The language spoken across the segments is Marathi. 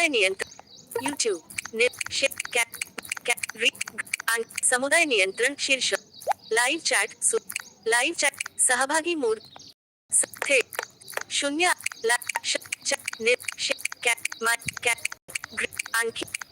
समुदाय नियंत्रण यूट्यूब समुदाय नियंत्रण शीर्ष लाईव्ह चॅट लाईव्ह चॅट सहभागी मूड थेट शून्य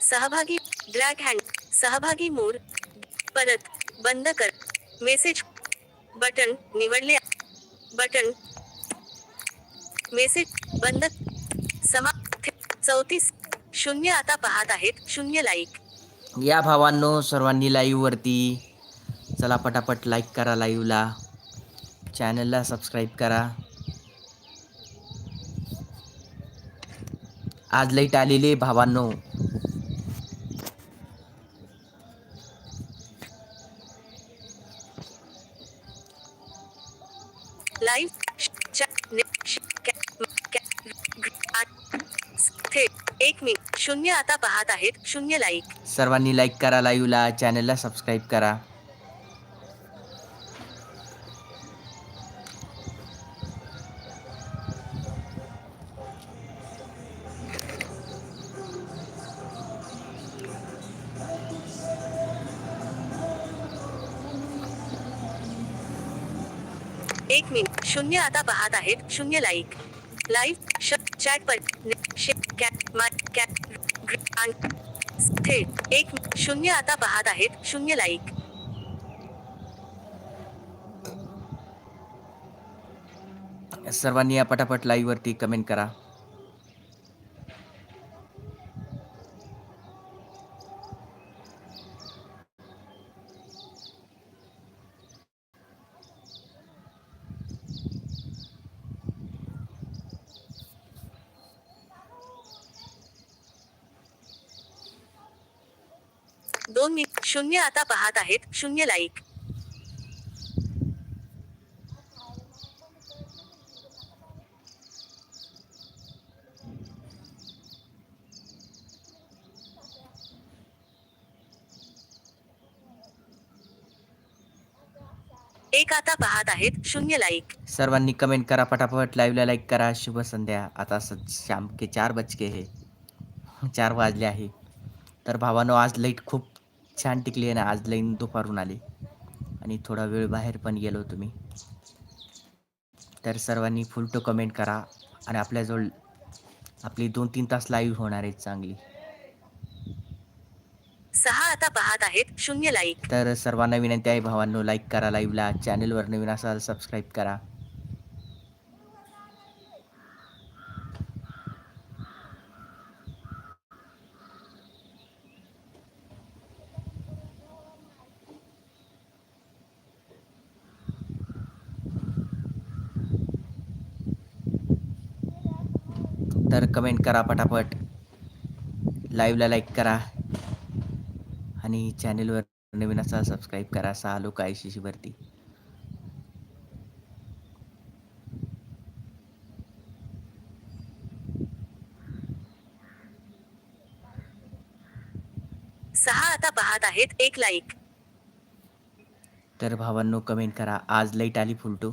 सहभागी ब्लॅक हँड सहभागी मूड परत बंद कर मेसेज बटन निवडले बटन मेसेज बंद समा चौतीस शून्य आता पाहत आहेत शून्य लाईक या भावांनो सर्वांनी लाईव्हवरती चला पटापट लाईक करा लाईव्हला चॅनलला सबस्क्राईब करा. आज लाइट आलेले भावांनो. शून्य आता पाहत आहेत शून्य लाईक सर्वांनी लाईक करा लाईव्हला चॅनलला सबस्क्राईब करा. एक मिनिट शून्य आता पाहत आहेत शून्य लाईक लाईव्ह चॅट पर थेट एक शून्य आता पाहत आहेत. शून्य लाईक सर्वांनी या पटापट लाईव्हवरती कमेंट करा. दोन मी शून्य आता पाहत आहेत. शून्य लाईक एक आता पाहत आहेत. शून्य लाईक सर्वांनी कमेंट करा. पटापट लाईव्हला लाईक करा. शुभ संध्या. आता स शाम के चार बज के हे. चार वाजले आहे. तर भावानो आज लाइट खूप छान टिकली आहे ना आज लाईन दुपारून आली. आणि थोडा वेळ बाहेर पण गेलो तुम्ही. तर सर्वांनी फुल टू कमेंट करा आणि आपल्याजवळ आपली दोन तीन तास लाईव्ह होणार आहेत चांगली. सहा आता पाहत आहेत शून्य लाईक तर सर्वांना विनंती आहे भावांनो लाईक करा लाईव्हला चॅनलवर नवीन असाल सबस्क्राईब करा तर कमेंट करा पटापट. लाईव्हला लाईक करा. आणि चॅनलवर नवीन असाल सबस्क्राईब करा. सहा लोक आय सी वरती सहा आता पाहत आहेत. एक लाईक तर भावांनो कमेंट करा. आज लाइट आली फुलटू.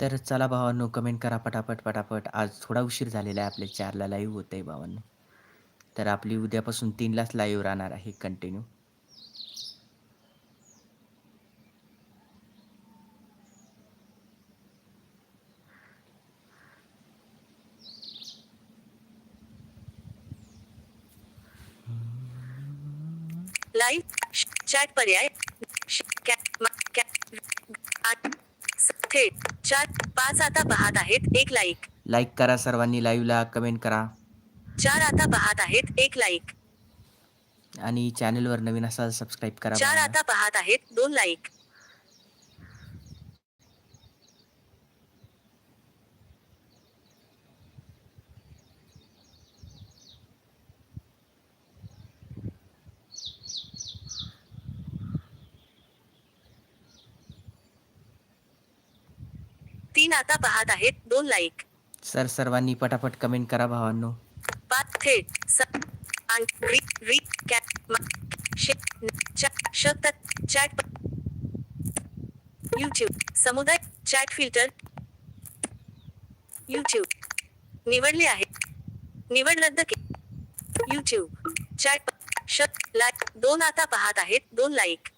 तर चला भावांनो कमेंट करा पटापट पटापट. आज थोडा उशीर झालेला आहे आपल्या चारला लाईव्ह होत आहे भावांनो. तर आपली उद्यापासून तीनलाच लाईव्ह राहणार आहे कंटिन्यू लाईव्ह चॅट पर्याय. थेट चार पाच आता पाहत आहेत एक लाईक लाईक करा सर्वांनी लाईव्हला कमेंट करा. चार आता पाहत आहेत एक लाईक आणि चॅनलवर नवीन असाल सबस्क्राईब करा चार. आता पाहत आहेत दोन लाईक तीन आता पाहत आहेत. दोन लाईक सर सर्वांनी पटापट कमेंट करा भावांनो. पाच थेट स आण री री कॅट मा शे चॅट शतत चॅट यूट्यूब समुदाय चॅट फिल्टर यूट्यूब निवडले आहे निवड रद्द के यूट्यूब चॅट शत लाईक दोन आता पाहत आहेत. दोन लाईक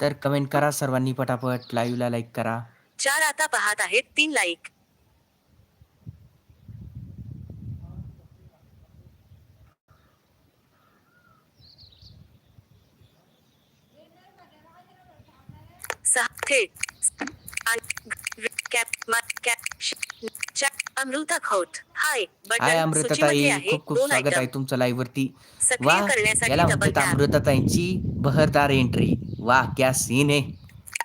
तर कमेंट करा सर्वांनी पटापट. लाईव्हला लाईक करा. चार आता पाहत आहेत तीन लाईक अमृता खोट हाय हाय अमृताताई खूप खूप स्वागत आहे तुमचं लाईव्ह वरती. वा याला म्हणतात अमृताताईंची बहरदार एंट्री वा क्या सीन आहे?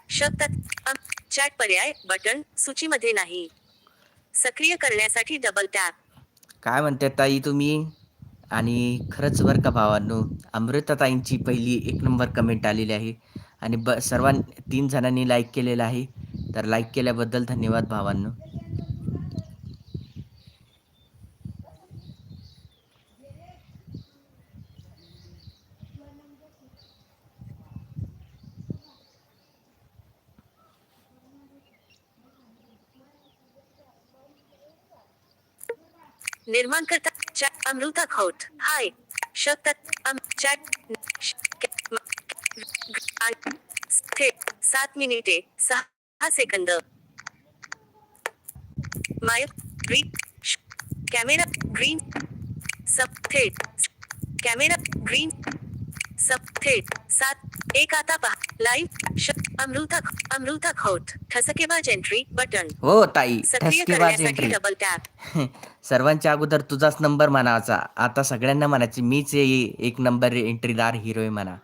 शब्दात चॅट पर्याय बटन सूचीमध्ये नाही. सक्रिय करण्यासाठी डबल टॅप काय म्हणते ताई तुम्ही? आणि खरंच बरं का भावांनो अमृताताईंची पहिली एक नंबर कमेंट आलेली आहे. आणि ब सर्वां तीन जणांनी लाईक केलेलं आहे. तर लाईक केल्याबद्दल धन्यवाद भावांनो. निर्माणकर्ता अमृता खोट हाय. शब्दात अम चॅट श- सात मिनिटे सहा सेकंद. माय ग्रीन कॅमेरा ग्रीन सब थेट कॅमेरा ग्रीन सब थेट सात एक आता पहा. लाईव्ह श अमृता अमृता खोट ठसकेबाज एंट्री बटन हो ताई सक्रिय ठसकेबाज करण्यासाठी एंट्री डबल टॅप सर्वांच्या अगोदर तुझाच नंबर म्हणायचा आता सगळ्यांना म्हणायचे मीच ए- एक नंबर एंट्रीदार हिरो म्हणा.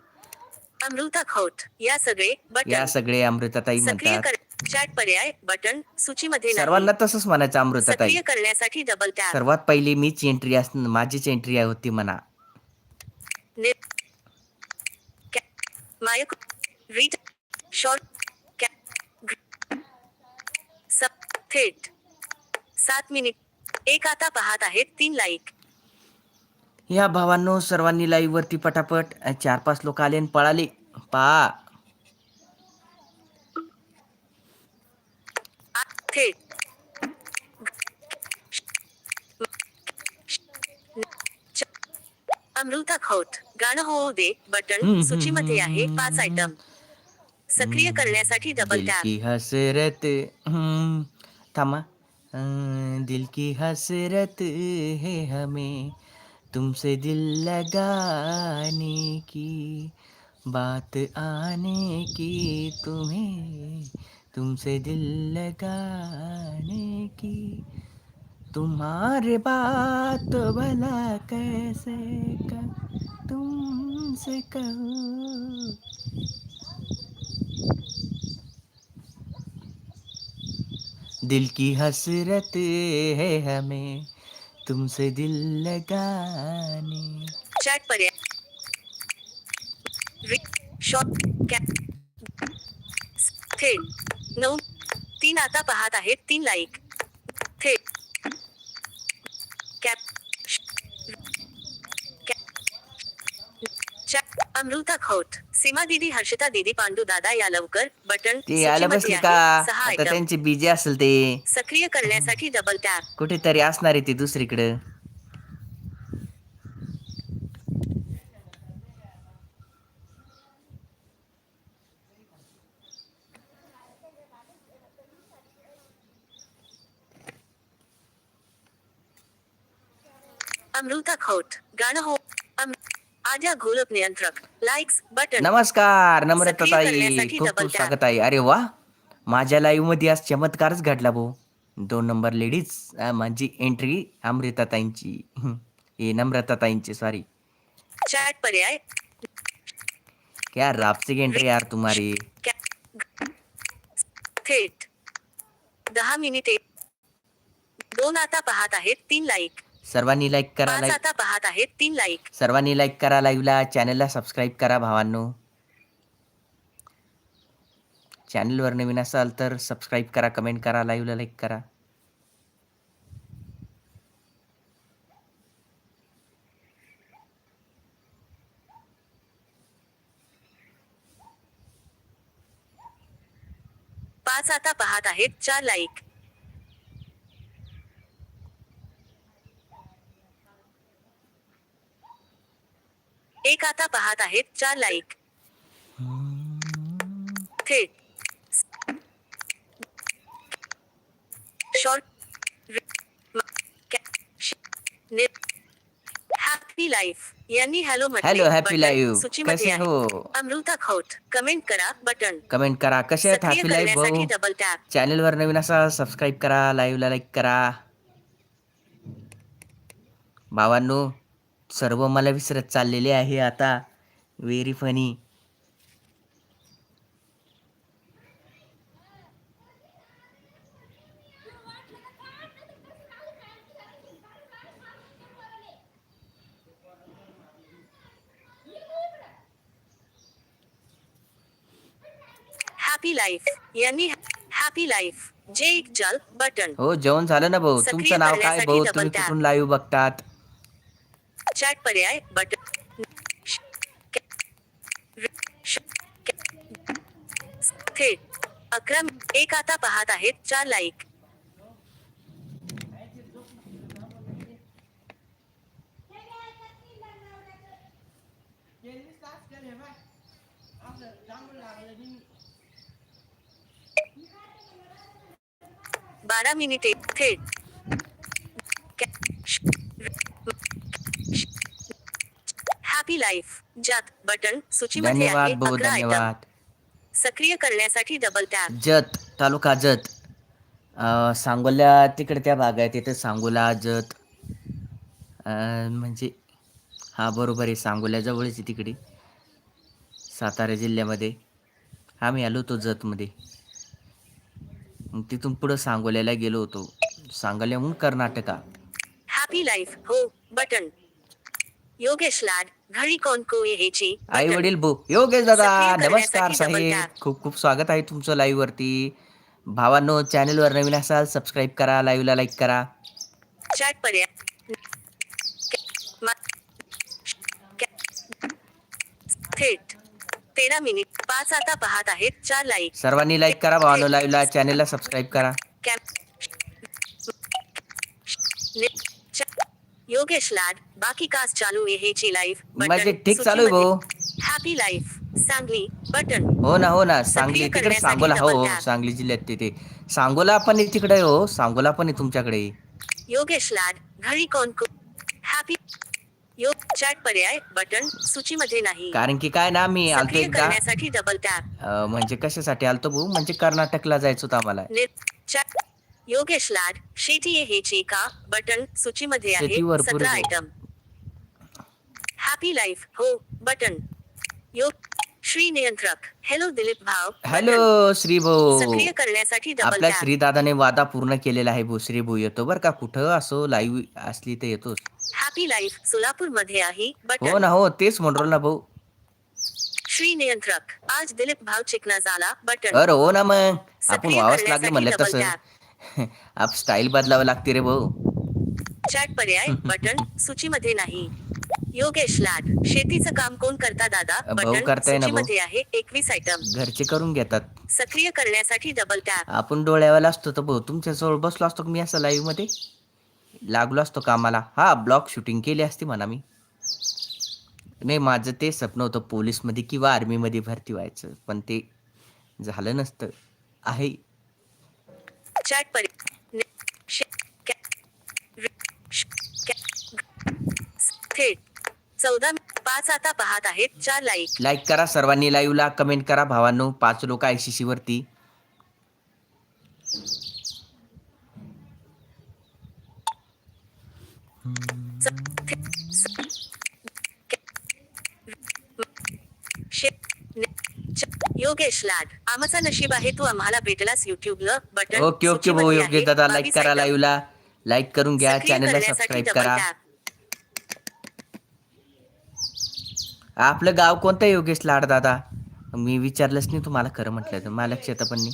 अमृता खोट या सगळे बटन या सगळे अमृताताई सक्रिय म्हणतात. कर चॅट पर्याय बटन सूचीमध्ये नाही. सर्वांना तसंच म्हणायचं अमृताताई सक्रिय करण्यासाठी डबल टॅप सर्वात पहिली मीच एंट्री अस माझीच एंट्री होती म्हणा. ने- कॅ- मायक रीड शॉर्ट थेट. सात मिनिट. एक आता पाहत आहेत तीन लाईक या भावांनो सर्वांनी लाईव्ह वरती पटापट चार पाच लोक आले आणि पळाले. पा. थेट. अमृता खोट गाणं होऊ दे. बटन सूचीमध्ये आहे पाच आयटम सक्रिय करण्यासाठी डबल दिल टॅप की हसरत हम्म, थांबा. अं, दिल की हसरत है हमें तुमसे दिल लगाने की बात आने की तुम्हें तुमसे दिल लगाने की। तुम्हारे बात भला कैसे कर तुमसे कहूँ दिल की हसरत है हमें, तुमसे दिल लगाने। चैट पर तीन आता पहात आहेत तीन लाईक थेट अमृता खोट सीमा दीदी हर्षिता दीदी पांडू दादा या लवकर बटन ते आल्या सूचीमध्ये बसले आहे. का सहा आता आयटम त्यांचे बिजी असेल ते. सक्रिय करण्यासाठी डबल टॅप कुठेतरी असणार आहे ते दुसरीकडे. अमृता खोट गाणं हो अम- आद्या घोलप नियंत्रक. लाईक्स बटन नमस्कार सक्रिय करण्यासाठी खूप double खूप tap. स्वागत आहे. अरे वा. माझ्या लाईव्हमध्ये आज चमत्कारच घडला भाऊ दोन नंबर लेडीज माझी एंट्री अमृताताईंची हं, नम्रताताईंची सॉरी चॅट पर्याय क्या रापसिक एंट्री यार तुम्हारी. कॅ- थेट दहा मिनिटे दोन आता पाहत आहेत तीन लाईक सर्वांनी लाईक करा पाच लाईक आता पाहत आहेत तीन लाईक सर्वांनी लाईक करा लाईव्हला चॅनलला सबस्क्राईब करा भावांनो. चॅनलवर नवीन असाल तर सबस्क्राईब करा कमेंट करा लाईव्हला लाईक करा. पाच आता पाहत आहेत चार लाईक एक आता पाहत आहेत चार लाईक थेट शॉर्ट हॅपी लाईफ यांनी हॅलो. हॅलो हॅपी लाईव्ह सूचीमध्ये कसे आहे. हो? अमृता खोत. कमेंट करा बटन कमेंट करा. कसे आहेत सक्रिय हॅपी लाईव्ह करण्यासाठी भाऊ डबल टॅप चॅनलवर नवीन असाल सबस्क्राईब करा लाईव्हला लाईक करा. भावांनो सर्व मला विसरत चाललेले आहे आता. व्हेरी फनी हॅपी लाईफ यांनी हॅपी लाईफ जे एक जल बटन हो जेवण झालं ना भाऊ. सक्रिय तुमचं नाव काय करण्यासाठी भाऊ? double तुम्ही tap. कुठून लाईव्ह बघतात? चॅट पर्याय बटन थेट अकरा एक आता पाहत आहेत चार लाईक बारा मिनिटे थेट हॅपी लाईफ जात बटन सूचीमध्ये आहे धन्यवाद भाऊ अकरा आयटम धन्यवाद. सक्रिय करण्यासाठी डबल टॅप जत तालुका जत. अं, सांगोला तिकडे त्या भाग आहे तिथे सांगोला जत. अं, म्हणजे हा बरोबर आहे सांगोल्या जवळच आहे तिकडे. सातारा जिल्ह्यामध्ये. आम्ही आलो होतो जतमध्ये. मग तिथून पुढं सांगोल्याला गेलो होतो. सांगोल्याहून कर्नाटका हॅपी लाईफ हो बटन योगेश लाड घरी कोण को ह्याची आई वडील भाऊ योगेश दादा सक्रिय नमस्कार करण्यासाठी double साहेब. tap. खूप खूप स्वागत आहे तुमचं लाईव्ह वरती. भावांनो चॅनलवर नवीन असाल सबस्क्राईब करा लाईव्हला लाईक करा. चॅट पर्याय. मा- थेट. तेरा मिनिट पाच आता पाहत आहेत. चार लाईक सर्वांनी लाईक करा भावानो लाईव्हला चॅनलला सबस्क्राईब करा. कॅप ने- योगेश लाड बाकी कास चालू आहे ह्याची लाईफ माझे ठीक चालू आहे भाऊ. Happy life Sangli button. हो ना हो ना सांगली तिकडे सांगोला हो हो. सांगली जिल्ह्यात तिथे. सांगोला पण आहे तिकडे हो. सांगोला पण आहे तुमच्याकडे. योगेश लाड घरी कोण को हॅपी योग चॅट पर्याय बटन सूचीमध्ये नाही. कारण की काय ना मी आलतो सक्रिय एकदा. करण्यासाठी डबल टॅप अं, म्हणजे कशासाठी आलतो भाऊ? म्हणजे कर्नाटकला जायचं होतं आम्हाला. चॅट योगेश लाड शेती ह्याची का बटन सूचीमध्ये आहे सतरा. आयटम हॅपी लाईफ हो बटन. योग श्री नियंत्रक. हॅलो दिलीप भाव हॅलो श्री भाऊ सक्रिय करण्यासाठी आपल्या टॅप श्रीदादाने वादा पूर्ण केलेला आहे भाऊ श्री भाऊ येतो बरं का? कुठं असो लाईव्ह असली तर येतोच. हॅपी लाईफ सोलापूरमध्ये आहे हो ना हो तेच म्हणलो ना भाऊ श्री नियंत्रक आज दिलीप भाव चिकना झाला बटन. अरे हो ना मग. आपण वावच लागले म्हणलं तसं. आप स्टाईल बदलावं लागते रे भाऊ. चॅट पर्याय बटन सूचीमध्ये नाही. योगेश लाड शेतीचं काम कोण करता दादा? भाऊ बटन करताय ना भाऊ. सूचीमध्ये आहे एकवीस आयटम घरचे करून घेतात. सक्रिय करण्यासाठी डबल टॅप आपण डोळ्यावाला असतो तर भाऊ तुमच्या जवळ बसलो असतो का मी असं लाईव्हमध्ये? लागलो असतो कामाला. हा ब्लॉग शूटिंग केली असती म्हणा मी. नाही माझं ते स्वप्न होतं पोलीसमध्ये किंवा आर्मीमध्ये भरती व्हायचं. पण ते झालं नसतं. आहे. चॅट पर्याय ने- शे- कॅ- रि- श- कॅ- थेट चौदा पाच आता पाहत आहेत चार लाईक लाईक करा सर्वांनी लाईव्हला कमेंट करा भावांनो पाच लोक आय सी सी वरती. च- थे- स- कॅ- शे- ने- च- योगेश लाड आमचा नशीब आहे तू आम्हाला भेटलास युट्यूबला बटन ओके ओके भाऊ आहे. दादा लाईक करा. लाईव्हला लाईक करून घ्या चॅनलला सबस्क्राईब करा. आपलं गाव कोणतं आहे योगेश लाड दादा? मी विचारलंच नाही तुम्हाला खरं म्हटलं तर. मला लक्षात पण नाही.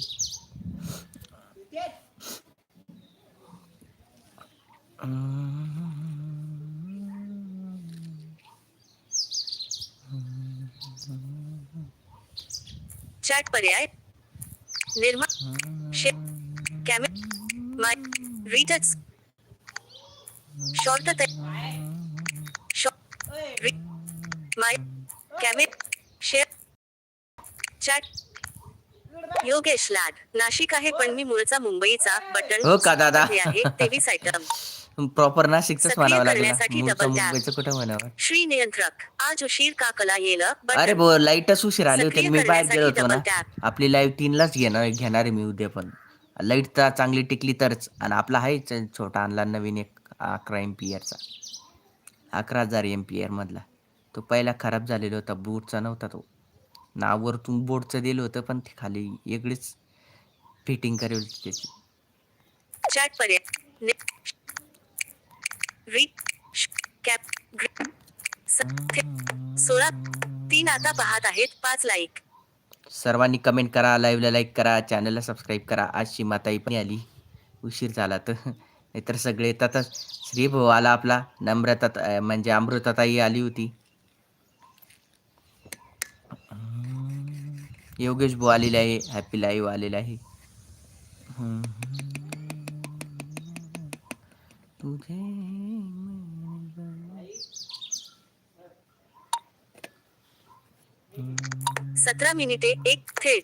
चॅट पर्याय. निर्मा शे कॅमे माय रीटच शॉर्ट माय कॅमे शेअर चॅट योगेश लाड. नाशिक आहे पण मी मूळचा मुंबईचा बटन हो का दादा? आहे तेवीस आयटम प्रॉपर नाशिकच म्हणावं लागलं. कुठं म्हणावं? श्री नियंत्रक आज उशीर का कला येल बटन अरे भाऊ लाईटच उशीर आले होते मी बाहेर गेलो होतो ना. आपली लाईव्ह तीनलाच घेणार घेणार आहे मी उद्या पण. लाइट तर चांगली टिकली तरच. आणि आपला आहेच छोटा आणला नवीन एक अकरा एम पी एरचा अकरा हजार एम पी एअर मधला. तो पहिला खराब झालेला होता बोटचा नव्हता तो. नाव वरतून बोटचं दिलं होतं पण ते खाली वेगळीच फिटिंग करेल त्याची चॅट पर्याय ने- री श- कॅप सोळा तीन आता पाहत आहेत पाच लाईक सर्वांनी कमेंट करा लाईव्हला लाईक करा चॅनलला सबस्क्राईब करा. आज माताई पण आली. उशीर झाला तर. नाहीतर सगळे येतात. श्री भाऊ आला आपला. नम्रता म्हणजे अमृताताई आली होती. योगेश भाऊ आलेला आहे. हॅपी लाईव्ह आलेला आहे. तुझे सतरा मिनिटे एक थेट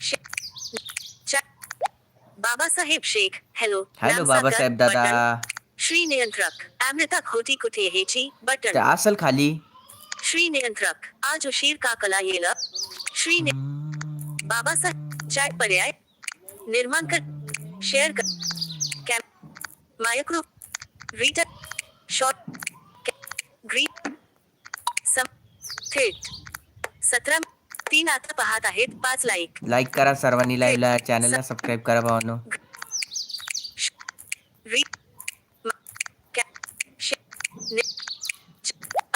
शे- chat Babasaheb Shaikh hello hello नाम बाबासाहेब सागर, दादा. श्री नियंत्रक अमृता खोटी कुठे हेची बटन असल खाली. श्री नियंत्रक आज उशीर का कला येल श्री नि- बाबासाहेब चॅट पर्याय. निर्माण कर शेअर कर. कॅम मायक्रो रीडर शॉर्ट ग्रीन सम थेट. सतरा तीन आता पाहत आहेत. पाच लाईक लाईक करा सर्वांनी लाईव्हला चॅनलला सबस्क्राईब करा भावानो.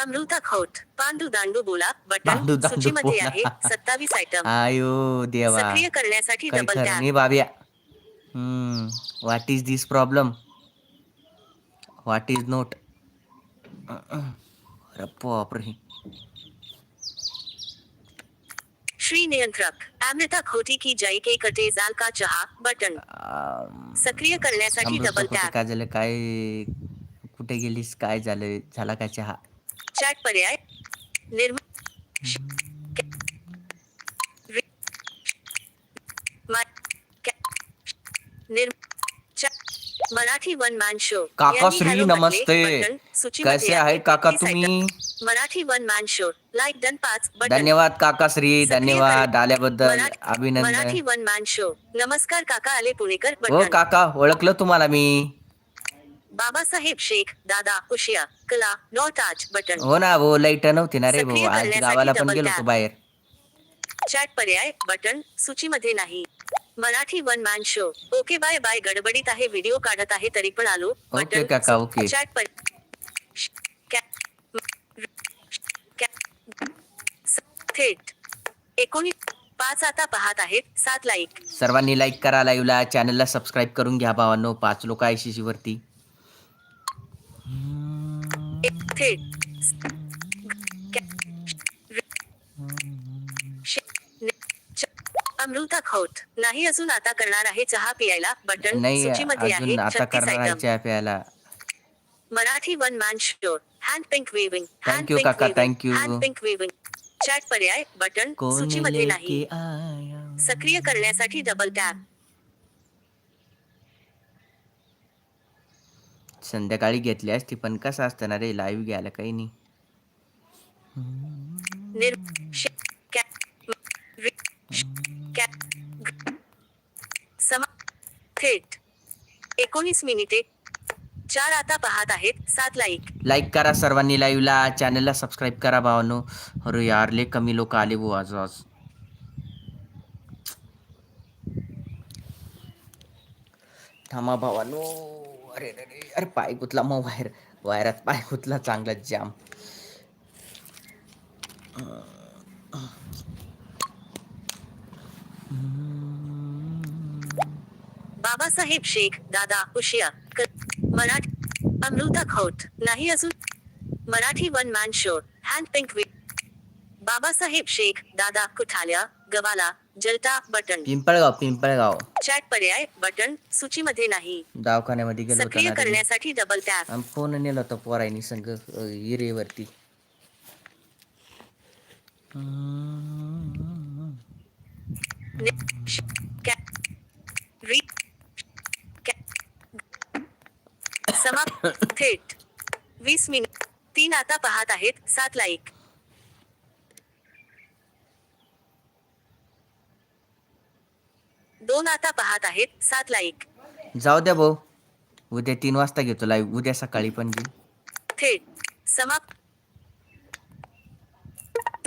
अमृता खोट पांडू दांडू बोला. पांडू बटन दांडू सूचीमध्ये बोला. आहे सत्तावीस आयटम आयो देवा. सक्रिय करण्यासाठी काही डबल खरं टॅप नाही बाब्या हम्म. What is this problem what is note बापरे. श्री नियंत्रक अमृता खोटी की जय के कटे जाल का चहा बटन. सक्रिय करण्यासाठी डबल टॅप काय झालं काय कुठे गेलीस काय झालं झाला का चहा? चॅट पर्याय. निर्म निर्म मराठी वन मॅन शो. काका श्री. नमस्ते. कसे आहे काका 33 तुम्ही. Marathi one man show. Like done पाच धन्यवाद काका श्री सक्रिय धन्यवाद आल्याबद्दल मराठी मराठी अभिनंदन वन मॅन शो. नमस्कार काका आले पुणेकर हो काका ओळखलं तुम्हाला मी. बाबासाहेब शेख दादा उशिया कला डॉट आज बटन. हो ना हो लाइट नव्हती ना रे भाऊ. आज गावाला पण गेलो. होतो बाहेर. चॅट पर्याय बटन सूचीमध्ये नाही. Marathi one man show okay bye bye गडबडीत आहे व्हिडिओ काढत आहे तरी पण आलो. ओके काका, ओके. चॅट पर थेट एकोणीस पाच आता पाहत आहेत. सात लाईक सर्वांनी लाईक करा लाईव्हला चॅनलला सबस्क्राईब करून घ्या भावांनो. पाच लोक आहे शिशी वरती. थेट स- कॅ- श- ने- च- अमृता खोट नाही अजून आता करणार आहे चहा पियायला बटन नाही सूचीमध्ये आहे अजून आता 36 करणार आहे item. चहा प्यायला. Marathi one man show hand pink waving Thank you, काका, thank you. Hand pink waving chat पर्याय बटन कोण सूचीमध्ये नाही. लेके आया? सक्रिय करण्यासाठी डबल टॅप संध्याकाळी घेतली असती पण कसं असतं ना रे लाईव्ह घ्यायला काही नाही. निर श- समा थेट. एकोणीस मिनिटे. चार आता पाहत आहेत. सात लाईक लाईक करा सर्वांनी लाईव्हला चॅनलला सबस्क्राईब करा भावानो. अरे यार ले कमी लोक आले भाऊ आज आज. थांबा भावानो. अरे अरे अरे अरे पाय गुतला मग वायर वायरात पाय गुतला चांगला जाम बाबासाहेब शेख दादा उशिया मराठी अमृता खोत नाही अजून? Marathi one man show hand pink Babasaheb Shaikh दादा कुठाल्या? गवाला जलता बटन. पिंपळगाव पिंपळगाव. चॅट पर्याय बटन सूचीमध्ये नाही. दवाखान्यामध्ये गेलो होतो सक्रिय ना रे. करण्यासाठी डबल टॅप आणि फोन नेला होता पोरायनी अ, हिरेवरती. ने- श- कॅ- री कॅ- समाप्त. थेट. वीस मिनिट. तीन आता पाहत आहेत. सात लाईक दोन आता पाहत आहेत. सात लाईक जाऊ द्या भाऊ. उद्या तीन वाजता घेतो लाईव्ह उद्या सकाळी पण घेईन थेट. समाप्त.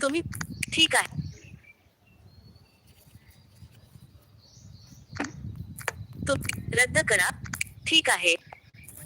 तुम्ही ठीक आहे. तुम रद्द करा. ठीक आहे.